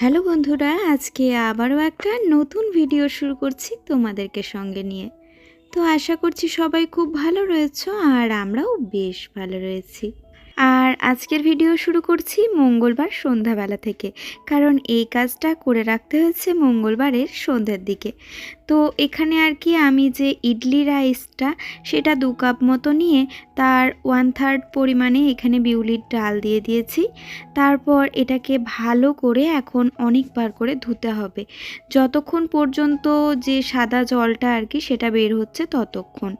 Hello বন্ধুরা, আজকে আবারও একটা নতুন ভিডিও শুরু করছি তোমাদেরকে সঙ্গে নিয়ে। তো আশা করছি সবাই খুব ভালো রয়েছ আর আমরাও বেশ ভালো রয়েছি। আর আজকের ভিডিও শুরু করছি মঙ্গলবার সন্ধ্যাবেলা থেকে, কারণ এই কাজটা করে রাখতে হয়েছে মঙ্গলবারের সন্ধ্যের দিকে। তো এখানে আর কি আমি যে ইডলি রাইসটা সেটা দু কাপ মতো নিয়ে তার ওয়ান থার্ড পরিমাণে এখানে বিউলির ডাল দিয়ে দিয়েছি। তারপর এটাকে ভালো করে এখন অনেকবার করে ধুতে হবে। যতক্ষণ পর্যন্ত যে সাদা জলটা আর কি সেটা বের হচ্ছে ততক্ষণ।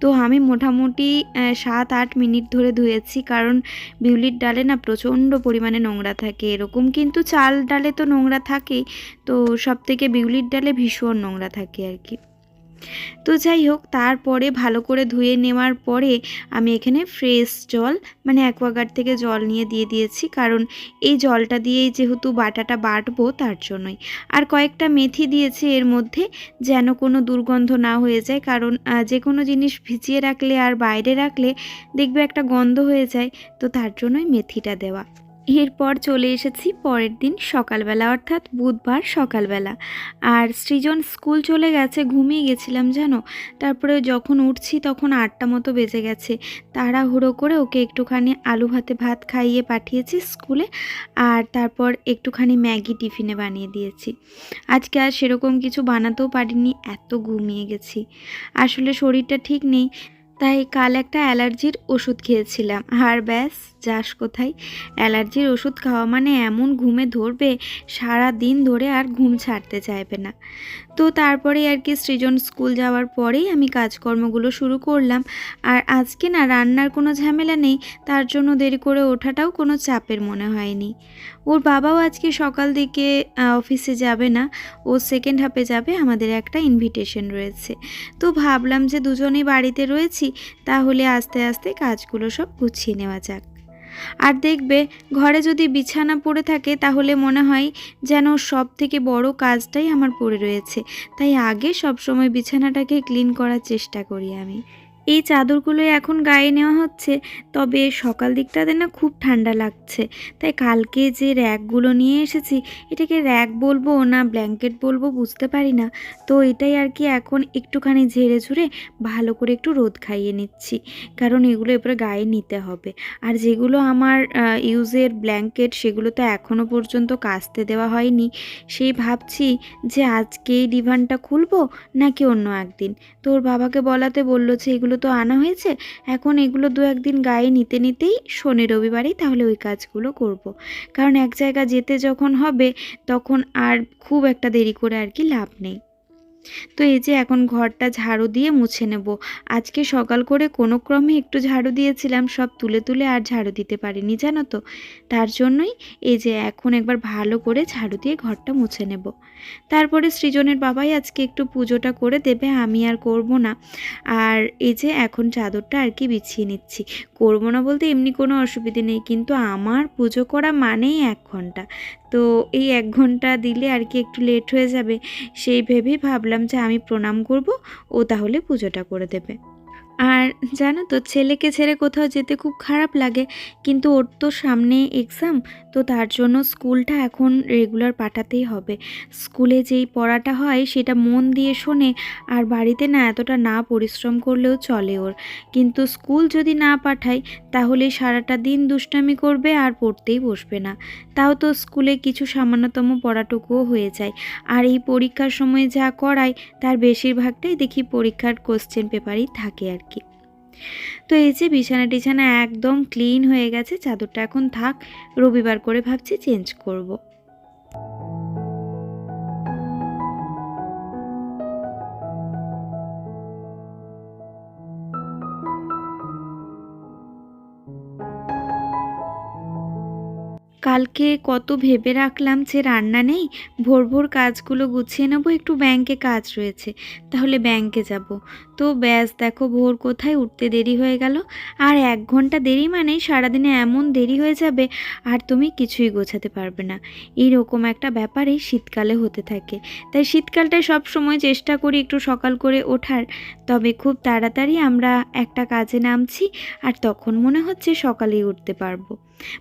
তো আমি মোটামুটি সাত আট মিনিট ধরে ধুয়েছি কারণ বিউলির ডালে না প্রচণ্ড পরিমাণে নোংরা থাকে এরকম। কিন্তু চাল ডালে তো নোংরা থাকেই তো সব থেকে বিউলির ডালে ভীষণ নোংরা থাকে আর কি। তো যাই হোক, তারপরে ভালো করে ধুয়ে নেওয়ার পরে আমি এখানে ফ্রেশ জল মানে অ্যাকোয়াগার্ড থেকে জল নিয়ে দিয়ে দিয়েছি। কারণ এই জলটা দিয়েই যেহেতু বাটাটা বাটবো, তার জন্যই। আর কয়েকটা মেথি দিয়েছি এর মধ্যে, যেন কোনো দুর্গন্ধ না হয়ে যায়। কারণ যে কোনো জিনিস ভিজিয়ে রাখলে আর বাইরে রাখলে দেখবে একটা গন্ধ হয়ে যায়। তো তার জন্যই মেথিটা দেওয়া। এরপর চলে এসেছি পরের দিন সকালবেলা, অর্থাৎ বুধবার সকালবেলা। আর সৃজন স্কুল চলে গেছে, ঘুমিয়ে গেছিলাম, জানো? তারপরে যখন উঠছি তখন আটটা মতো বেজে গেছে। তাড়াহুড়ো করে ওকে একটুখানি আলু ভাতে ভাত খাইয়ে পাঠিয়েছি স্কুলে, আর তারপর একটুখানি ম্যাগি টিফিনে বানিয়ে দিয়েছি। আজকে আর সেরকম কিছু বানাতেও পারিনি, এত ঘুমিয়ে গেছি। আসলে শরীরটা ঠিক নেই, তাই কাল একটা অ্যালার্জির ওষুধ খেয়েছিলাম, আর ব্যাস। যাস কোথায়? অ্যালার্জির ওষুধ খাওয়া মানে এমন ঘুমে ধরবে, সারা দিন ধরে আর ঘুম ছাড়তে চাইবে না। তো তারপরে আর কি সৃজন স্কুল যাওয়ার পরেই আমি কাজকর্মগুলো শুরু করলাম। আর আজকে না রান্নার কোনো ঝামেলা নেই, তার জন্য দেরি করে ওঠাটাও কোনো চাপের মনে হয়নি। ওর বাবাও আজকে সকাল দিকে অফিসে যাবে না, ও সেকেন্ড হাফে যাবে, আমাদের একটা ইনভিটেশন রয়েছে। তো ভাবলাম যে দুজনেই বাড়িতে রয়েছি, তাহলে আস্তে আস্তে কাজগুলো সব গুছিয়ে নেওয়া যাক। আর দেখবে, ঘরে যদি বিছানা পড়ে থাকে, তাহলে মনে হয় যেন সব থেকে বড় কাজটাই আমার পড়ে রয়েছে। তাই আগে সব সময় বিছানাটাকে ক্লিন করার চেষ্টা করি আমি। এই চাদরগুলো এখন গায়ে নেওয়া হচ্ছে, তবে সকাল দিকটাতে না খুব ঠান্ডা লাগছে। তাই কালকে যে র্যাকগুলো নিয়ে এসেছি, এটাকে র্যাক বলব না ব্ল্যাঙ্কেট বলব বুঝতে পারি না। তো এটাই আর কি এখন একটুখানি ঝেড়ে ঝুড়ে ভালো করে একটু রোদ খাইয়ে নিচ্ছি, কারণ এগুলো এরপরে গায়ে নিতে হবে। আর যেগুলো আমার ইউজের ব্ল্যাঙ্কেট, সেগুলো তো এখনও পর্যন্ত কাচতে দেওয়া হয়নি। সেই ভাবছি যে আজকে এই ডিভানটা খুলবো নাকি অন্য একদিন? তোর বাবাকে বলাতে বলল যে এগুলো তো আনা হয়েছে, এখন এগুলো দু একদিন গায়ে নিতে নিতেই শনি রবিবারেই তাহলে ওই কাজগুলো করব। কারণ এক জায়গা যেতে যখন হবে, তখন আর খুব একটা দেরি করে আর কি লাভ নেই। তো এই যে এখন ঘরটা ঝাড়ু দিয়ে মুছে নেব। আজকে সকাল করে কোনো ক্রমে একটু ঝাড়ু দিয়েছিলাম, সব তুলে তুলে আর ঝাড়ু দিতে পারিনি, জানো তো? তার জন্যই এই যে এখন একবার ভালো করে ঝাড়ু দিয়ে ঘরটা মুছে নেব। তারপরে সৃজনের বাবাই আজকে একটু পুজোটা করে দেবে, আমি আর করব না। আর এই যে এখন চাদরটা আর কি বিছিয়ে নিচ্ছি। করব না বলতে এমনি কোনো অসুবিধে নেই, কিন্তু আমার পুজো করা মানেই এক ঘণ্টা। তো এই এক ঘণ্টা দিলে আর কি একটু লেট হয়ে যাবে, সেই ভেবেই ভাবলাম যে আমি প্রণাম করব, ও তাহলে পুজোটা করে দেবে। আর জানো তো, ছেলেকে ছেড়ে কোথাও যেতে খুব খারাপ লাগে। কিন্তু ওর তো সামনে এক্সাম তো তার জন্য স্কুলটা এখন রেগুলার পাঠাতেই হবে। স্কুলে যেই পড়াটা হয়, সেটা মন দিয়ে শোনে, আর বাড়িতে না এতটা না পরিশ্রম করলেও চলে ওর। কিন্তু স্কুল যদি না পাঠাই তাহলে সারাটা দিন দুষ্টামি করবে আর পড়তেই বসবে না। তাও তো স্কুলে কিছু সামান্যতম পড়াটুকুও হয়ে যায়। আর এই পরীক্ষার সময় যা করায়, তার বেশিরভাগটাই দেখি পরীক্ষার কোশ্চেন পেপারই থাকে আর তো এই যে বিছানা টিছানা একদম ক্লিন হয়ে গেছে, চাদরটা এখন থাক, রবিবার করে ভাবছি চেঞ্জ করব। কালকে কত ভেবে রাখলাম যে রান্না নেই, ভোর ভোর কাজগুলো গুছিয়ে নেব, একটু ব্যাংকে কাজ রয়েছে, তাহলে ব্যাংকে যাব তো ব্যাস, দেখো ভোর কোথায় উঠতে দেরি হয়ে গেল। আর এক ঘণ্টা দেরি মানেই সারাদিনে এমন দেরি হয়ে যাবে, আর তুমি কিছুই গোছাতে পারবে না। এইরকম একটা ব্যাপারে শীতকালে হতে থাকে। তাই শীতকালটায় সব সময় চেষ্টা করি একটু সকাল করে ওঠার। তবে খুব তাড়াতাড়ি আমরা একটা কাজে নামছি, আর তখন মনে হচ্ছে সকালেই উঠতে পারব।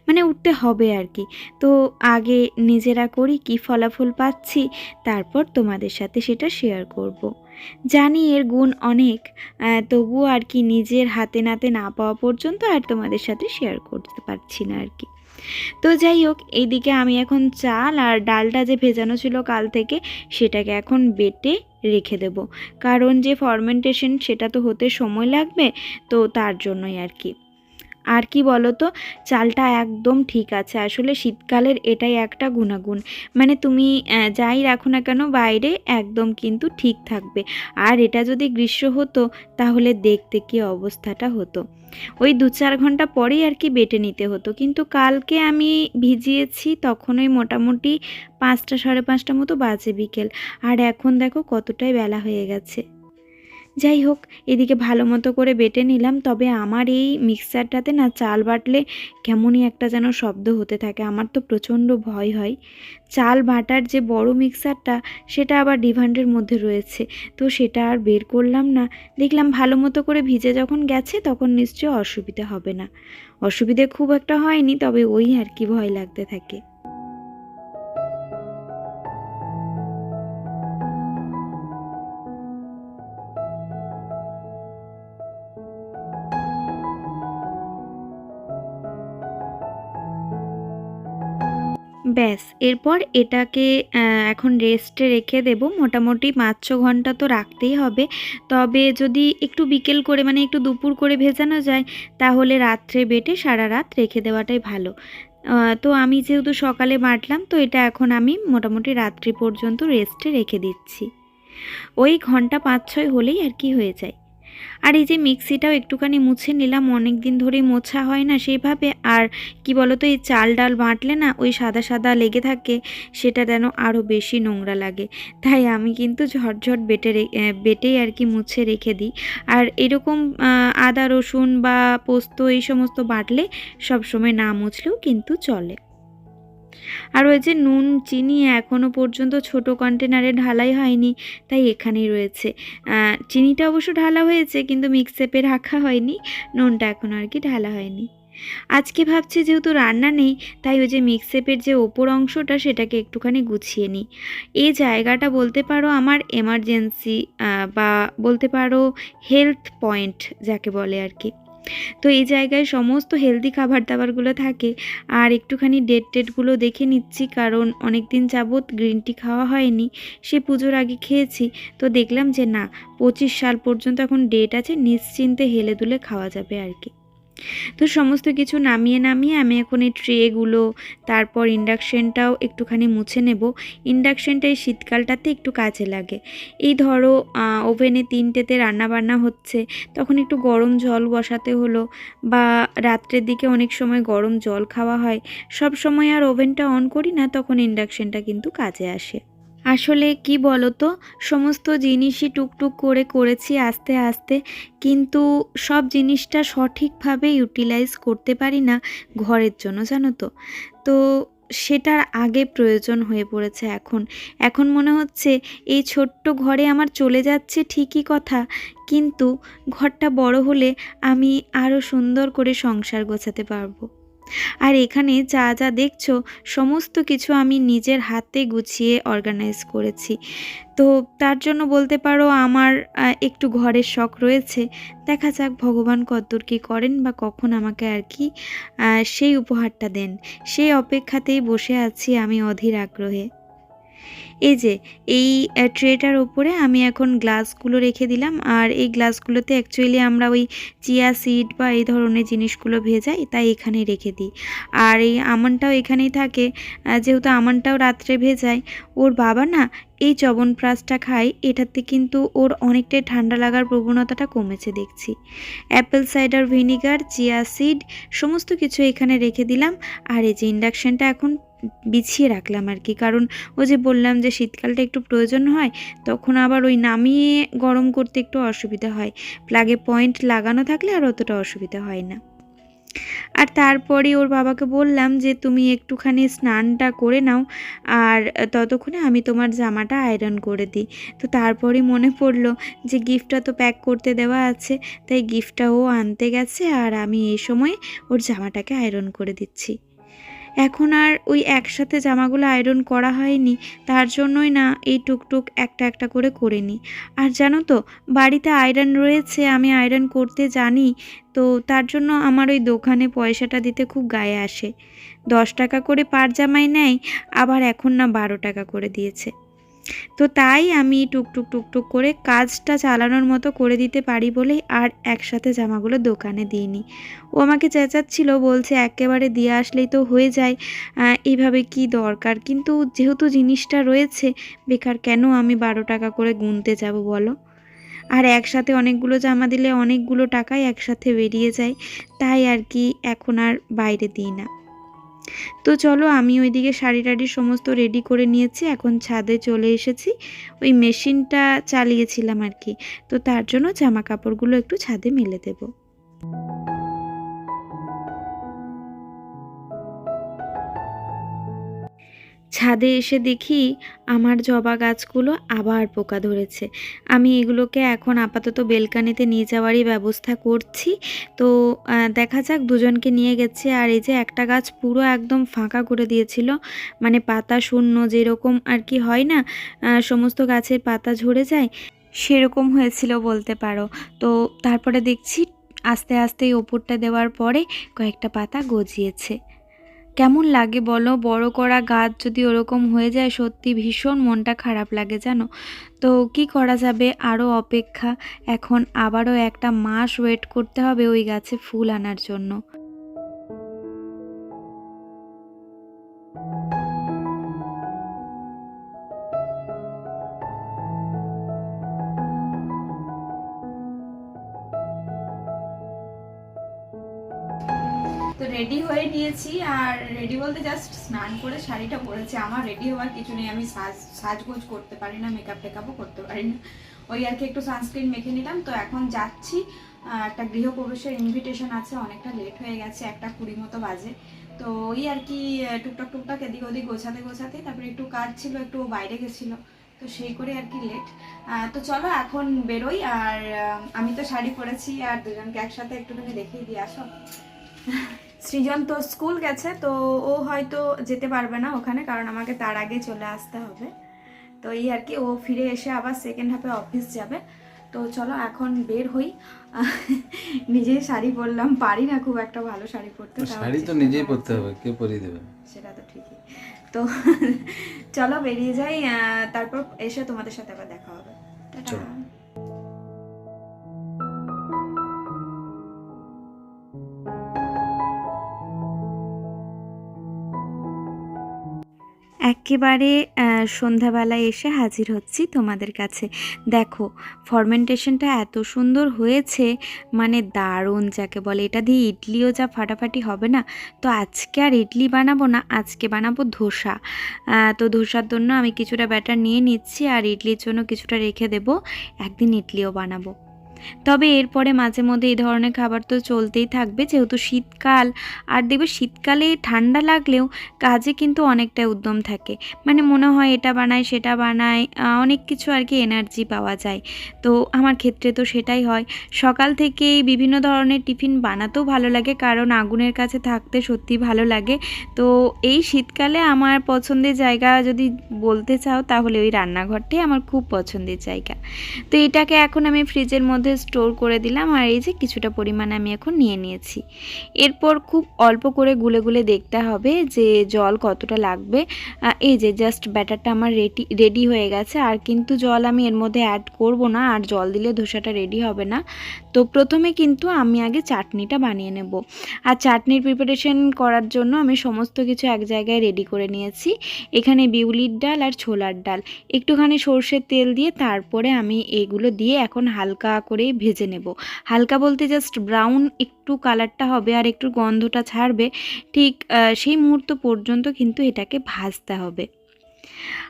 মানে উঠতে হবে আর কি। তো আগে নিজেরা করি কি ফলাফল পাচ্ছি, তারপর তোমাদের সাথে সেটা শেয়ার করব। জানি এর গুণ অনেক তবুও আর কি নিজের হাতে নাতে না পাওয়া পর্যন্ত আর তোমাদের সাথে শেয়ার করতে পারছি না আর কি। তো যাই হোক, এইদিকে আমি এখন চাল আর ডালটা যে ভেজানো ছিল কাল থেকে, সেটাকে এখন বেটে রেখে দেব। কারণ যে ফরমেন্টেশন সেটা তো হতে সময় লাগবে, তো তার জন্যই আর কি। আর কি বলো তো চালটা একদম ঠিক আছে। আসলে শীতকালের এটাই একটা গুণাগুণ। মানে তুমি যাই রাখো না কেন, বাইরে একদম কিন্তু ঠিক থাকবে। আর এটা যদি গ্রীষ্ম হতো, তাহলে দেখতে কি অবস্থাটা হতো? ওই দু চার ঘণ্টা পরেই আর কি বেটে নিতে হতো। কিন্তু কালকে আমি ভিজিয়েছি, তখন ওই মোটামুটি পাঁচটা সাড়ে পাঁচটা মতো বাজে বিকেল। আর এখন দেখো কতটাই বেলা হয়ে গেছে। যাই হোক, এদিকে ভালো মতো করে বেটে নিলাম। তবে আমার এই মিক্সারটাতে না চাল বাটলে কেমনই একটা যেন শব্দ হতে থাকে। আমার তো প্রচণ্ড ভয় হয়। চাল বাটার যে বড় মিক্সারটা, সেটা আবার ডিভান্ডের মধ্যে রয়েছে। তো সেটা আর বের করলাম না। দেখলাম ভালো মতো করে ভিজে যখন গেছে, তখন নিশ্চয়ই অসুবিধা হবে না। অসুবিধে খুব একটা হয়নি, তবে ওই আর কি ভয় লাগতে থাকে। ব্যাস, এরপর এটাকে এখন রেস্টে রেখে দেব। মোটামুটি পাঁচ ছ ঘণ্টা তো রাখতেই হবে। তবে যদি একটু বিকেল করে মানে একটু দুপুর করে ভেজানো যায়, তাহলে রাত্রে বেটে সারা রাত রেখে দেওয়াটাই ভালো। তো আমি যেহেতু সকালে বাটলাম, তো এটা এখন আমি মোটামুটি রাত্রি পর্যন্ত রেস্টে রেখে দিচ্ছি। ওই ঘণ্টা পাঁচ ছয় হলেই আর কি হয়ে যায়। আর এই যে মিক্সিটাও একটুখানি মুছে নিলাম অনেক দিন ধরেই মোছা হয় না সেইভাবে আর কি বলতো, এই চাল ডাল বাঁটলে না ওই সাদা সাদা লেগে থাকে, সেটা যেন আরও বেশি নোংরা লাগে। তাই আমি কিন্তু ঝটঝট বেটে বেটেই আর কি মুছে রেখে দিই। আর এরকম আদা রসুন বা পোস্ত এই সমস্ত বাটলে সবসময় না মুছলেও কিন্তু চলে। আর ওই যে নুন, চিনি এখনও পর্যন্ত ছোট কন্টেনারে ঢালাই হয়নি, তাই এখানেই রয়েছে। চিনিটা অবশ্য ঢালা হয়েছে, কিন্তু মিক্সেপে রাখা হয়নি, নুনটা এখনও আর কি ঢালা হয়নি। আজকে ভাবছি যেহেতু রান্না নেই, তাই ওই যে মিক্সেপের যে ওপর অংশটা, সেটাকে একটুখানি গুছিয়ে নিই। এই জায়গাটা বলতে পারো আমার এমার্জেন্সি বা বলতে পারো হেলথ পয়েন্ট যাকে বলে আর কি। তো এই জায়গায় সমস্ত হেলদি খাবার দাবারগুলো থাকে। আর একটুখানি ডেট টেটগুলো দেখে নিচ্ছি, কারণ অনেক দিন যাবৎ গ্রিন টি খাওয়া হয়নি, সে পুজোর আগে খেয়েছি। তো দেখলাম যে না, পঁচিশ সাল পর্যন্ত এখন ডেট আছে, নিশ্চিন্তে হেলে দুলে খাওয়া যাবে আর কি। তো সমস্ত কিছু নামিয়ে নামিয়ে আমি এখন এই ট্রেগুলো, তারপর ইন্ডাকশানটাও একটুখানি মুছে নেব। ইন্ডাকশানটা এই শীতকালটাতে একটু কাজে লাগে। এই ধরো ওভেনে তিনটেতে রান্না বান্না হচ্ছে, তখন একটু গরম জল বসাতে হলো বা রাত্রের দিকে অনেক সময় গরম জল খাওয়া হয়। সব সময় আর ওভেনটা অন করি না, তখন ইন্ডাকশানটা কিন্তু কাজে আসে। আসলে কি বলতো? সমস্ত জিনিসই টুকটুক করে করেছি আস্তে আস্তে, কিন্তু সব জিনিসটা সঠিকভাবে ইউটিলাইজ করতে পারি না ঘরের জন্য, জানো তো? তো সেটার আগে প্রয়োজন হয়ে পড়েছে এখন। এখন মনে হচ্ছে এই ছোট্ট ঘরে আমার চলে যাচ্ছে ঠিকই কথা, কিন্তু ঘরটা বড় হলে আমি আরও সুন্দর করে সংসার গোছাতে পারব। আর এখানে যা যা দেখছ, সমস্ত কিছু আমি নিজের হাতে গুছিয়ে অর্গানাইজ করেছি। তো তার জন্য বলতে পারো আমার একটু ঘরের শখ রয়েছে। দেখা যাক ভগবান কদ্দূর কী করেন বা কখন আমাকে আর কি সেই উপহারটা দেন। সেই অপেক্ষাতেই বসে আছি আমি অধীর আগ্রহে। এই যে, এই ট্রেটার ওপরে আমি এখন গ্লাসগুলো রেখে দিলাম। আর এই গ্লাসগুলোতে অ্যাকচুয়ালি আমরা ওই চিয়া সিড বা এই ধরনের জিনিসগুলো ভেজাই, তাই এখানে রেখে দিই। আর এই আমনটাও এখানেই থাকে। যেহেতু আমনটাও রাত্রে ভেজাই, ওর বাবা না এই চবনপ্রাশটা খায়, এটাতে কিন্তু ওর অনেকটাই ঠান্ডা লাগার প্রবণতাটা কমেছে দেখছি। Apple cider vinegar, chia seed, সমস্ত কিছু এখানে রেখে দিলাম। আর এই যে, ইন্ডাকশানটা এখন বিছিয়ে রাখলাম আর কি। কারণ ও যে বললাম যে শীতকালটা একটু প্রয়োজন হয়, তখন আবার ওই নামিয়ে গরম করতে একটু অসুবিধা হয়। প্লাগে পয়েন্ট লাগানো থাকলে আর অতটা অসুবিধা হয় না। আর তারপরে ওর বাবাকে বললাম যে, তুমি একটুখানি স্নানটা করে নাও আর ততক্ষণে আমি তোমার জামাটা আয়রন করে দিই। তো তারপরে মনে পড়ল যে গিফটটা তো প্যাক করতে দেওয়া আছে, তাই গিফটটা ও আনতে গেছে আর আমি এই সময় ওর জামাটাকে আয়রন করে দিচ্ছি। এখন আর ওই একসাথে জামাগুলো আয়রন করা হয়নি, তার জন্যই না এই টুকটুক একটা একটা করে করে নিই আর জানো তো, বাড়িতে আয়রন রয়েছে, আমি আয়রন করতে জানি, তো তার জন্য আমার ওই দোকানে পয়সাটা দিতে খুব গায়ে আসে। দশ টাকা করে পার জামাই নেয়, আবার এখন না বারো টাকা করে দিয়েছে। তো তাই আমি টুকটুক টুকটুক করে কাজটা চালানোর মতো করে দিতে পারি বলেই আর একসাথে জামাগুলো দোকানে দিইনি। ও আমাকে চেঁচাচ্ছিল, বলছে একেবারে দিয়ে আসলেই তো হয়ে যায় এইভাবে কি দরকার? কিন্তু যেহেতু জিনিসটা রয়েছে, বেকার কেন আমি বারো টাকা করে গুনতে যাব বলো? আর একসাথে অনেকগুলো জামা দিলে অনেকগুলো টাকাই একসাথে বেরিয়ে যায়, তাই আর কি এখন আর বাইরে দিই না। তো চলো আমি ওইদিকে শাড়ি টাড়ি সমস্ত রেডি করে নিয়েছি, এখন ছাদে চলে এসেছি। ওই মেশিনটা চালিয়েছিলাম আর কি। তো তার জন্য জামা কাপড়গুলো একটু ছাদে মেলে দেবো। ছাদে এসে দেখি আমার জবা গাছগুলো আবার পোকা ধরেছে। আমি এগুলোকে এখন আপাতত বেলকানিতে নিয়ে যাওয়ারই ব্যবস্থা করছি। তো দেখা যাক দুজনকে নিয়ে গেছে আর এই যে একটা গাছ পুরো একদম ফাঁকা করে দিয়েছিল। মানে পাতা শূন্য যেরকম আর কি হয় না সমস্ত গাছের পাতা ঝরে যায়, সেরকম হয়েছিল বলতে পারো। তো, তারপরে দেখছি আস্তে আস্তে ওপরটা দেওয়ার পরে কয়েকটা পাতা গজিয়েছে। কেমন লাগে বলো? বড় করা গাছ যদি ওরকম হয়ে যায়, সত্যি ভীষণ মনটা খারাপ লাগে, জানো? তো কি করা যাবে? আরও অপেক্ষা। এখন আবারও একটা মাস ওয়েট করতে হবে ওই গাছে ফুল আনার জন্য। তো রেডি হয়ে নিয়েছি আর রেডি বলতে জাস্ট স্নান করে শাড়িটা পরেছি। আমার রেডি হওয়ার কিছু নেই, আমি সাজ, সাজগোজ করতে পারি না মেকআপ টেকআপও করতে পারি না। ওই আর কি একটু সানস্ক্রিন মেখে নিলাম, তো এখন যাচ্ছি। একটা গৃহপ্রবেশের ইনভিটেশন আছে, অনেকটা লেট হয়ে গেছে, একটা কুড়ি মতো বাজে। তো ওই আর কি টুকটাক টুকটাক এদিক ওদিক গোছাতে গোছাতে, তারপরে একটু কাজ ছিল, একটু বাইরে গেছিল, তো সেই করে আর কি লেট তো চলো এখন বেরোই, আর আমি তো শাড়ি পরেছি, আর দুজনকে একসাথে একটুখানি দেখিয়ে দিয়ে আসো। সৃজন তো স্কুল গেছে তো ও হয়তো যেতে পারবে না ওখানে কারণ আমাকে তার আগে চলে আসতে হবে। তো এই আর কি ও ফিরে এসে আবার সেকেন্ড হাফে অফিস যাবে। তো চলো এখন বের হই। নিজেই শাড়ি পরলাম পারি না খুব একটা ভালো শাড়ি পরতে শাড়ি তো নিজেই পরতে হবে কে পরিয়ে দেবে সেটা তো ঠিকই। তো চলো বেরিয়ে যাই তারপর এসে তোমাদের সাথে আবার দেখা হবে। টাটা। একেবারে সন্ধ্যাবেলায় এসে হাজির হচ্ছি তোমাদের কাছে। দেখো ফরমেন্টেশনটা এত সুন্দর হয়েছে মানে দারুণ যাকে বলে। এটা দিয়ে ইডলিও যা ফাটাফাটি হবে না, তো আজকে আর ইডলি বানাবো না, আজকে বানাবো ধোসা। তো ধোসার জন্য আমি কিছুটা ব্যাটার নিয়ে নিচ্ছি, আর ইডলির জন্য কিছুটা রেখে দেবো, একদিন ইডলিও বানাবো। তবে এরপরে মাঝে মধ্যে এই ধরনের খাবার তো চলতেই থাকবে যেহেতু শীতকাল। আর দেখবে শীতকালে ঠান্ডা লাগলেও কাজে কিন্তু অনেকটা উদ্যম থাকে। মানে মনে হয় এটা বানাই সেটা আহ, অনেক কিছু আর কি এনার্জি পাওয়া যায়। তো আমার ক্ষেত্রে তো সেটাই হয়। সকাল থেকেই বিভিন্ন ধরনের টিফিন বানাতেও ভালো লাগে কারণ আগুনের কাছে থাকতে সত্যি ভালো লাগে। তো এই শীতকালে আমার পছন্দের জায়গা যদি বলতে চাও তাহলে ওই রান্নাঘরটাই আমার খুব পছন্দের জায়গা। তো এটাকে এখন আমি ফ্রিজের মধ্যে স্টোর করে দিলাম আর এই যে কিছুটা পরিমাণ আমি এখন নিয়ে নিয়েছি। এরপর খুব অল্প করে গুলে গুলে দেখতে হবে যে জল কতটা লাগবে। এই যে জাস্ট ব্যাটারটা আমার রেডি রেডি হয়ে গেছে। আর কিন্তু জল আমি এর মধ্যে অ্যাড করব না, আর জল দিলে ধোসাটা রেডি হবে না। তো প্রথমে কিন্তু আমি আগে চাটনিটা বানিয়ে নেব। আর চাটনির প্রিপারেশন করার জন্য আমি সমস্ত কিছু এক জায়গায় রেডি করে নিয়েছি। এখানে বিউলির ডাল আর ছোলার ডাল। একটুখানি সর্ষের তেল দিয়ে তারপরে আমি এগুলো দিয়ে এখন হালকা করে ভেজে নেব। হালকা বলতে জাস্ট ব্রাউন একটু কালারটা হবে আর একটু গন্ধটা ছাড়বে। ঠিক সেই মুহূর্ত পর্যন্ত কিন্তু এটাকে ভাজতে হবে।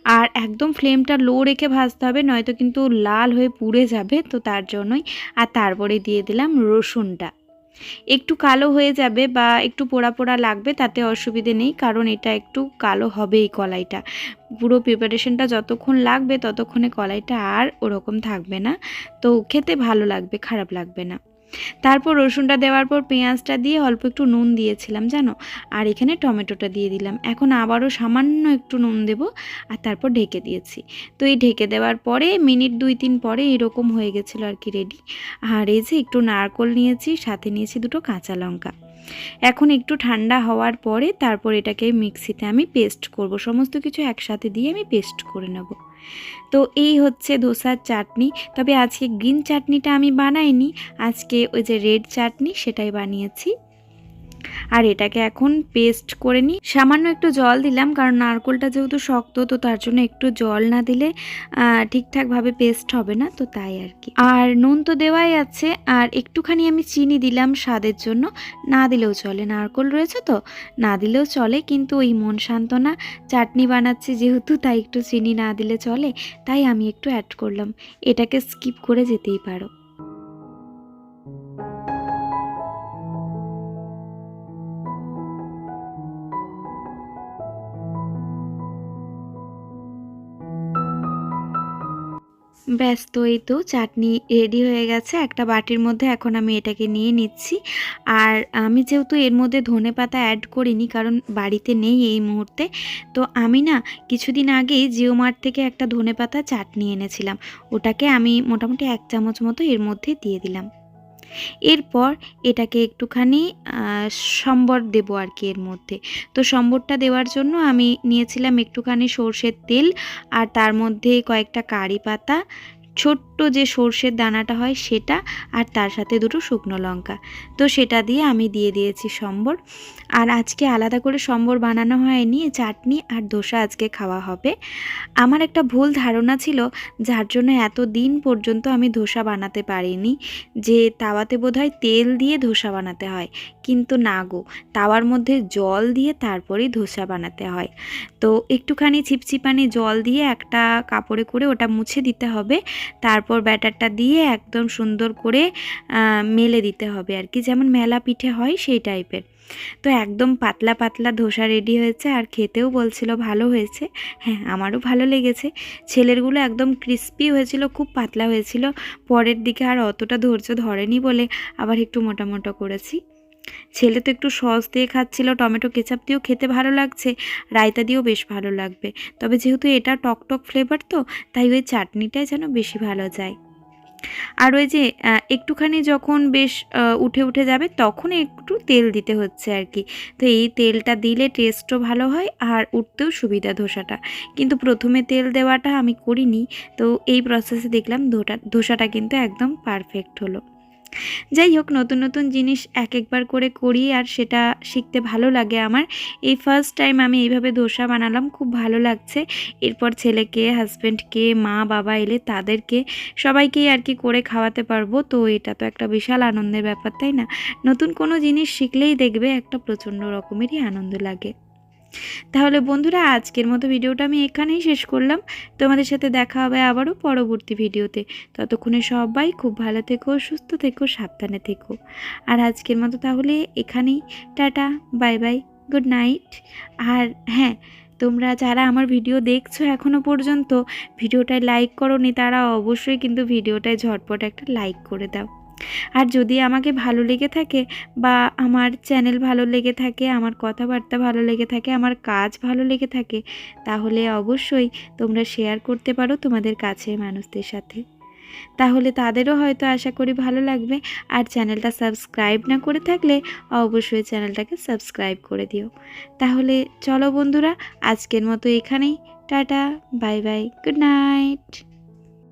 আর একদম ফ্লেমটা লো রেখে ভাজতে হবে, নয়তো কিন্তু লাল হয়ে পুড়ে যাবে, তো তার জন্যই। আর তারপরে দিয়ে দিলাম রসুনটা। একটু কালো হয়ে যাবে বা একটু পোড়া পোড়া লাগবে, তাতে অসুবিধে নেই, কারণ এটা একটু কালো হবে এই কলাইটা। পুরো প্রিপারেশনটা যতক্ষণ লাগবে, ততক্ষণে কলাইটা আর ওরকম থাকবে না। তো খেতে ভালো লাগবে, খারাপ লাগবে না। তারপর রসুনটা দেওয়ার পর পেঁয়াজটা দিয়ে অল্প একটু নুন দিয়েছিলাম, জানো? আর এখানে টমেটোটা দিয়ে দিলাম। এখন আবারও সামান্য একটু নুন দেব আর তারপর ঢেকে দিয়েছি। তো এই ঢেকে দেওয়ার পরে মিনিট দুই তিন পরে এরকম হয়ে গেছিল আর কি রেডি। আর এই যে একটু নারকোল নিয়েছি, সাথে নিয়েছি দুটো কাঁচা লঙ্কা। এখন একটু ঠান্ডা হওয়ার পরে তারপর এটাকে মিক্সিতে আমি পেস্ট করব। সমস্ত কিছু একসাথে দিয়ে আমি পেস্ট করে নেব। তো এই হচ্ছে ধোসার চাটনি। তবে আজকে গ্রিন চাটনিটা আমি বানাইনি, আজকে ওই যে রেড চাটনি সেটাই বানিয়েছি। আর এটাকে এখন পেস্ট করে নিই। সামান্য একটু জল দিলাম, কারণ নারকোলটা যেহেতু শক্ত, তো তার জন্য একটু জল না দিলে ঠিকঠাকভাবে পেস্ট হবে না, তো তাই আর কি। আর নুন তো দেওয়াই আছে, আর একটুখানি আমি চিনি দিলাম স্বাদের জন্য। না দিলেও চলে, নারকোল রয়েছে তো, না দিলেও চলে, কিন্তু ওই মন সান্ত্বনা, চাটনি বানাচ্ছি যেহেতু, তাই একটু চিনি না দিলে চলে, তাই আমি একটু অ্যাড করলাম। এটাকে স্কিপ করে যেতেই পারো। ব্যাস তো এই তো চাটনি রেডি হয়ে গেছে, একটা বাটির মধ্যে এখন আমি এটাকে নিয়ে নিচ্ছি। আর আমি যেহেতু এর মধ্যে ধনে পাতা অ্যাড করিনি, কারণ বাড়িতে নেই এই মুহূর্তে, তো আমি না কিছুদিন আগেই জিও মার্ট থেকে একটা ধনে পাতা চাটনি এনেছিলাম। ওটাকে আমি মোটামুটি এক চামচ মতো এর মধ্যে দিয়ে দিলাম। এরপর এটাকে একটুখানি সম্বর দেবো আর কি এর মধ্যে। তো সম্বরটা দেওয়ার জন্য আমি নিয়েছিলাম একটুখানি সর্ষের তেল আর তার মধ্যে কয়েকটা কারি পাতা ছোট্ট যে সর্ষের দানাটা হয় সেটা আর তার সাথে দুটো শুকনো লঙ্কা। তো সেটা দিয়ে আমি দিয়ে দিয়েছি সম্বর। আর আজকে আলাদা করে সম্বর বানানো হয়নি, চাটনি আর দোসা আজকে খাওয়া হবে। আমার একটা ভুল ধারণা ছিল, যার জন্য এত দিন পর্যন্ত আমি ধোসা বানাতে পারিনি, যে তাওয়াতে বোধহয় তেল দিয়ে ধোসা বানাতে হয়। কিন্তু না গো, তাওয়ার মধ্যে জল দিয়ে তারপরেই ধোসা বানাতে হয়। তো একটুখানি ছিপছিপানি জল দিয়ে একটা কাপড়ে করে ওটা মুছে দিতে হবে। তারপর ব্যাটারটা দিয়ে একদম সুন্দর করে মেলে দিতে হবে আর কি। যেমন মেলা পিঠে হয় সেই টাইপের। তো একদম পাতলা পাতলা ধোসা রেডি হয়েছে আর খেতেও বলছিল ভালো হয়েছে। হ্যাঁ আমারও ভালো লেগেছে। ছেলেরগুলো একদম ক্রিস্পি হয়েছিল, খুব পাতলা হয়েছিল। পরের দিকে আর অতটা ধৈর্য ধরেনি বলে আবার একটু মোটা মোটা করেছি। ছেলে তো একটু সস দিয়ে খাচ্ছিল, টমেটো কেচাপ দিয়েও খেতে ভালো লাগছে, রায়তা দিয়েও বেশ ভালো লাগবে। তবে যেহেতু এটা টক টক ফ্লেভার তো, তাই ওই চাটনিটাই যেন বেশি ভালো যায়। আর ওই যে একটুখানি যখন বেশ উঠে উঠে যাবে, তখন একটু তেল দিতে হচ্ছে আর কি। তো এই তেলটা দিলে টেস্টও ভালো হয় আর উঠতেও সুবিধা ধোসাটা। কিন্তু প্রথমে তেল দেওয়াটা আমি করিনি, তো এই প্রসেসে দেখলাম ধোটা, ধোসাটা কিন্তু একদম পারফেক্ট হলো। যাই হোক, নতুন নতুন জিনিস এক একবার করে করি আর সেটা শিখতে ভালো লাগে আমার। এই ফার্স্ট টাইম আমি এইভাবে ধোসা বানালাম, খুব ভালো লাগছে। এরপর ছেলেকে হাজব্যান্ডকে মা, বাবা এলে তাদেরকে সবাইকেই আর কি করে খাওয়াতে পারব। তো এটা তো একটা বিশাল আনন্দের ব্যাপার, তাই না? নতুন কোনো জিনিস শিখলেই দেখবে একটা প্রচণ্ড রকমেরই আনন্দ লাগে। তাহলে বন্ধুরা, আজকের মতো ভিডিওটা আমি এখানেই শেষ করলাম। তোমাদের সাথে দেখা হবে আবারও পরবর্তী ভিডিওতে। ততক্ষণে সবাই খুব ভালো থেকো, সুস্থ থেকো, সাবধানে থেকো। আর আজকের মতো তাহলে এখানেই। Tata, bye bye, good night. আর হ্যাঁ তোমরা যারা আমার ভিডিও দেখছ এখনও পর্যন্ত, ভিডিওটায় লাইক করো নি তারা অবশ্যই কিন্তু ভিডিওটায় ঝটপট একটা লাইক করে দাও। আর যদি আমাকে ভালো লেগে থাকে বা আমার চ্যানেল ভালো লেগে থাকে, আমার কথাবার্তা ভালো লেগে থাকে, আমার কাজ ভালো লেগে থাকে, তাহলে অবশ্যই তোমরা শেয়ার করতে পারো তোমাদের কাছে মানুষদের সাথে। তাহলে তাদেরও হয়তো আশা করি ভালো লাগবে। আর চ্যানেলটা সাবস্ক্রাইব না করে থাকলে অবশ্যই চ্যানেলটাকে সাবস্ক্রাইব করে দিও। তাহলে চলো বন্ধুরা, আজকের মতো এখানেই। Tata bye bye good night